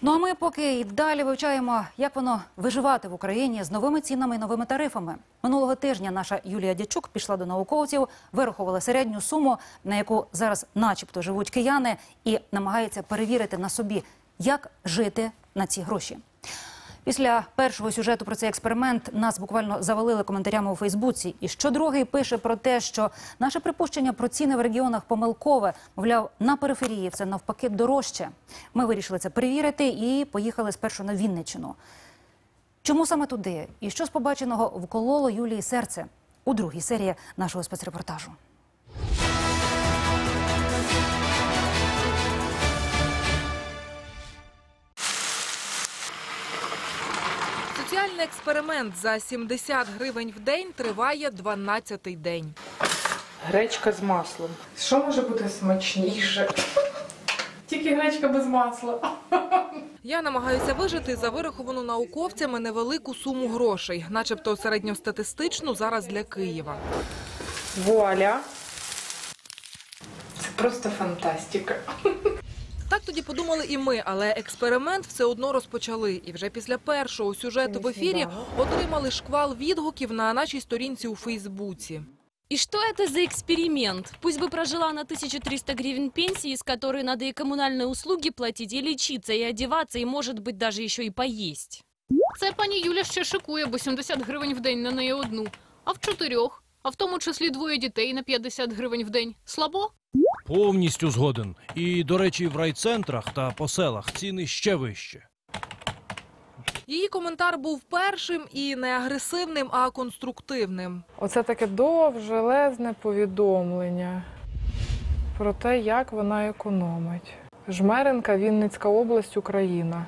Ну а ми поки й далі вивчаємо, як воно виживати в Україні з новими цінами і новими тарифами. Минулого тижня наша Юлія Дячук пішла до науковців, вирахувала середню суму, на яку зараз, начебто, живуть кияни, і намагається перевірити на собі, як жити на ці гроші. Після першого сюжету про цей експеримент нас буквально завалили коментарями у Фейсбуці. І щодругий пише про те, що наше припущення про ціни в регіонах помилкове. Мовляв, на периферії все навпаки дорожче. Ми вирішили це перевірити і поїхали спершу на Вінниччину. Чому саме туди? І що з побаченого вкололо Юлії серце у другій серії нашого спецрепортажу. Соціальний експеримент за 70 гривень в день триває 12-й день. Гречка з маслом. Що може бути смачніше? Тільки гречка без масла. Я намагаюся вижити за вираховану науковцями невелику суму грошей, начебто середньостатистичну зараз для Києва. Вуаля. Це просто фантастика. Так тоді подумали і ми, але експеримент все одно розпочали. І вже після першого сюжету в ефірі отримали шквал відгуків на нашій сторінці у Фейсбуці. И что это за эксперимент? Пусть бы прожила на 1300 гривен пенсии, с которой надо и коммунальные услуги платить, и лечиться, и одеваться, и, может быть, даже еще и поесть. Це пані Юля ще шикує, бо 70 гривень в день на неї одну. А в чотирьох, а в тому числі двоє дітей на 50 гривень в день. Слабо? Повністю згоден. І, до речі, в райцентрах та по селах ціни ще вище. Її коментар був першим і не агресивним, а конструктивним. Оце таке довжелезне повідомлення про те, як вона економить. Жмеренка, Вінницька область, Україна.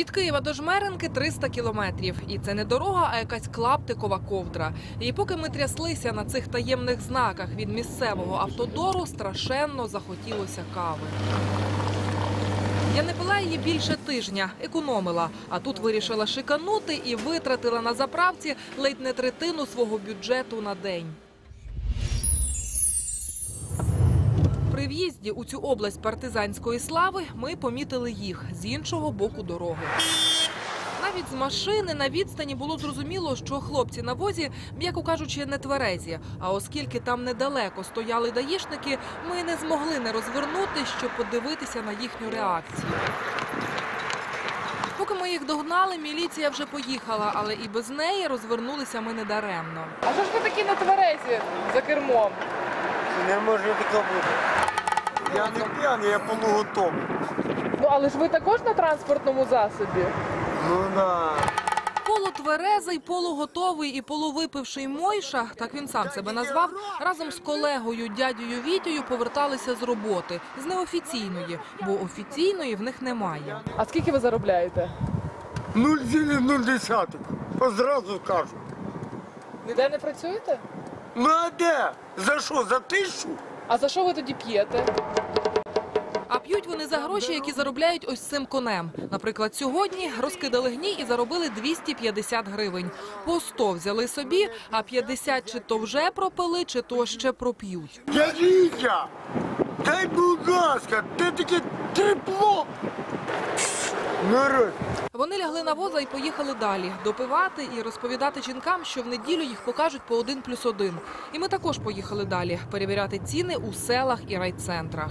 Від Києва до Жмеренки 300 кілометрів. І це не дорога, а якась клаптикова ковдра. І поки ми тряслися на цих таємних знаках від місцевого автодору, страшенно захотілося кави. Я не пила її більше тижня, економила. А тут вирішила шиканути і витратила на заправці ледь не третину свого бюджету на день. В'їзді у цю область партизанської слави ми помітили їх з іншого боку дороги. Навіть з машини на відстані було зрозуміло, що хлопці на возі, м'яко кажучи, не тверезі. А оскільки там недалеко стояли даїшники, ми не змогли не розвернути, щоб подивитися на їхню реакцію. Поки ми їх догнали, міліція вже поїхала, але і без неї розвернулися ми недаремно. А що ж ви такі нетверезі за кермом? Не може такого бути. Я не п'яний, я полуготовий. Ну але ж ви також на транспортному засобі. Ну да. Полутверезий, полуготовий і полувипивший Мойша, так він сам себе назвав, разом з колегою дядею Вітєю поверталися з роботи, з неофіційної, бо офіційної в них немає. А скільки ви заробляєте? 0,0. Одразу кажу. Ніде не працюєте? Ну а де? За що? За тисячу? А за що ви тоді п'єте? А п'ють вони за гроші, які заробляють ось цим конем. Наприклад, сьогодні розкидали гній і заробили 250 гривень. По 100 взяли собі, а 50 чи то вже пропили, чи то ще проп'ють. Я Вітя. Дай, будь ласка, ти таке трепло. Вони лягли на воза і поїхали далі допивати і розповідати жінкам, що в неділю їх покажуть по один плюс один. І ми також поїхали далі перевіряти ціни у селах і райцентрах.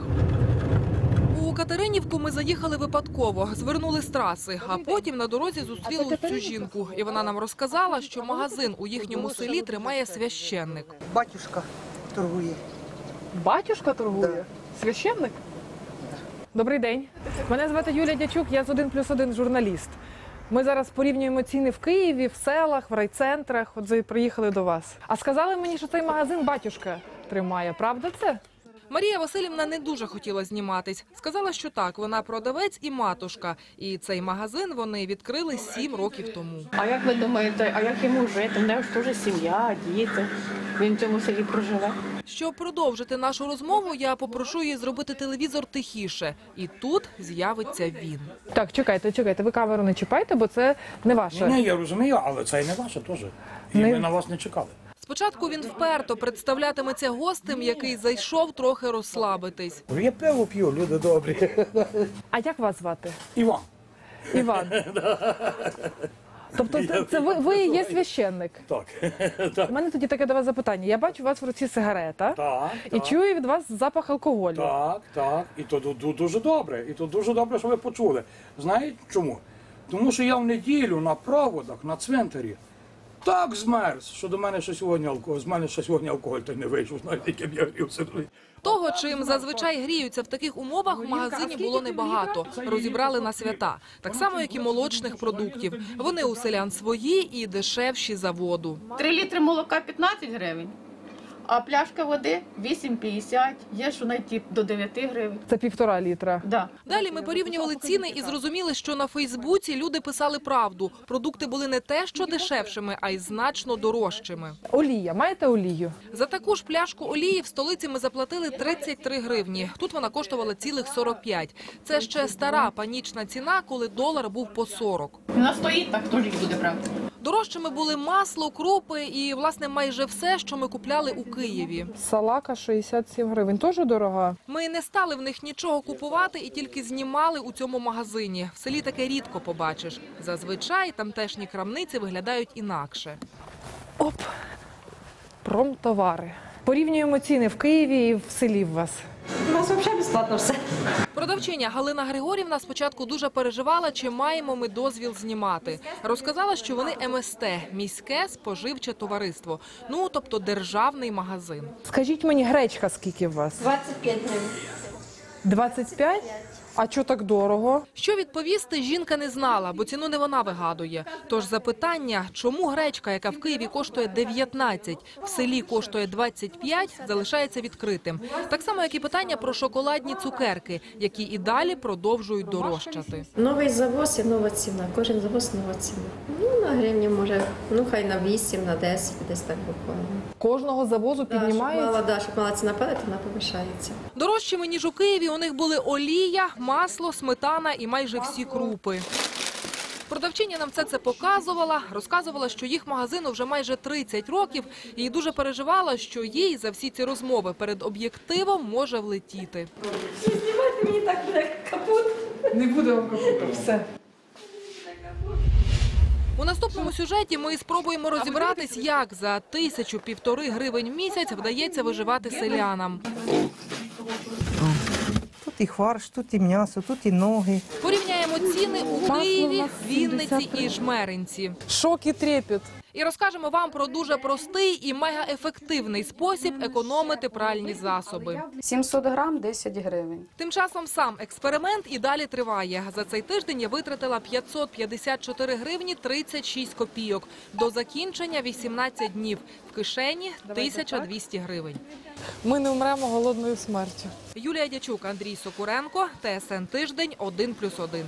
У Катеринівку ми заїхали випадково, звернули з траси, а потім на дорозі зустріли цю жінку. І вона нам розказала, що магазин у їхньому селі тримає священник. Батюшка торгує. Батюшка торгує? Священник? Добрий день. Мене звати Юлія Дячук, я з 1 плюс 1 журналіст. Ми зараз порівнюємо ціни в Києві, в селах, в райцентрах. От за- приїхали до вас. А сказали мені, що цей магазин батюшка тримає. Правда це? Марія Васильівна не дуже хотіла зніматись. Сказала, що так, вона продавець і матушка. І цей магазин вони відкрили сім років тому. А як ви думаєте, а як йому жити? У нього ж теж сім'я, діти. Він в цьому селі проживе. Щоб продовжити нашу розмову, я попрошу її зробити телевізор тихіше. І тут з'явиться він. Так, чекайте, чекайте. Ви камеру не чіпайте, бо це не ваше. Ні, я розумію, але це і не ваше теж. І Не- ми на вас не чекали. Спочатку він вперто представлятиметься гостем, який зайшов трохи розслабитись. Я пиво п'ю, люди добрі. А як вас звати? Іван. Іван. Тобто це, це ви, ви є священник? Так. У мене тоді таке до вас запитання. Я бачу у вас в руці сигарета Так, і чую від вас запах алкоголю. Так, так. І то ду- ду- дуже добре. І то дуже добре, що ви почули. Знаєте чому? Тому що я в неділю на проводах, на цвинтарі, так змерз, що до мене ще сьогодні алкоголь, з мене ще сьогодні алкоголь так не вийшов, знаєте, яким я грівся. Того, чим зазвичай гріються в таких умовах, в магазині було небагато. Розібрали на свята, так само як і молочних продуктів. Вони у селян свої і дешевші за воду. Три літри молока 15 гривень, а пляшка води 8,50. Є що знайти до 9 гривень. Це півтора літра. Да. Далі ми порівнювали ціни і зрозуміли, що на Фейсбуці люди писали правду. Продукти були не те, що дешевшими, а й значно дорожчими. Олія. Маєте олію? За таку ж пляшку олії в столиці ми заплатили 33 гривні. Тут вона коштувала цілих 45. Це ще стара панічна ціна, коли долар був по 40. Вона стоїть, так хто ж їх буде брати? Дорожчими були масло, крупи і, власне, майже все, що ми купляли у Києві. Салака 67 гривень. Теж дорога. Ми не стали в них нічого купувати і тільки знімали у цьому магазині. В селі таке рідко побачиш. Зазвичай тамтешні крамниці виглядають інакше. Оп. Промтовари. Порівнюємо ціни в Києві і в селі в вас. У нас взагалі безплатно все. Продавчиня Галина Григорівна спочатку дуже переживала, чи маємо ми дозвіл знімати. Розказала, що вони МСТ – міське споживче товариство, ну тобто державний магазин. Скажіть мені, гречка скільки у вас? 25 гривень. 25? А чого так дорого? Що відповісти, жінка не знала, бо ціну не вона вигадує. Тож запитання, чому гречка, яка в Києві коштує 19, в селі коштує 25, залишається відкритим. Так само, як і питання про шоколадні цукерки, які і далі продовжують дорожчати. Новий завоз і нова ціна. Кожен завоз нова ціна. Ну, на гривні може, ну хай на 8, на 10, десь так буквально. Кожного завозу Да, щоб піднімається. мала, да, щоб мала ціна падати, вона повишається. Дорожчими, ніж у Києві, у них були олія, масло, сметана і майже всі крупи. Продавчиня нам все це показувала, розказувала, що їх магазину вже майже 30 років, і дуже переживала, що їй за всі ці розмови перед об'єктивом може влетіти. Так Не буде вам все. У наступному сюжеті ми спробуємо розібратись, як за тисячу-півтори гривень в місяць вдається виживати селянам. І фарш, тут і м'ясо, тут і ноги. Порівняємо ціни у Києві, Вінниці і Жмеринці. Шок і трепет. І розкажемо вам про дуже простий і мегаефективний спосіб економити пральні засоби. 700 грам 10 гривень. Тим часом сам експеримент і далі триває. За цей тиждень я витратила 554 гривні 36 копійок. До закінчення 18 днів. В кишені 1200 гривень. Ми не вмремо голодною смертю. Юлія Дячук, Андрій Сокуренко, ТСН Тиждень, 1+,1.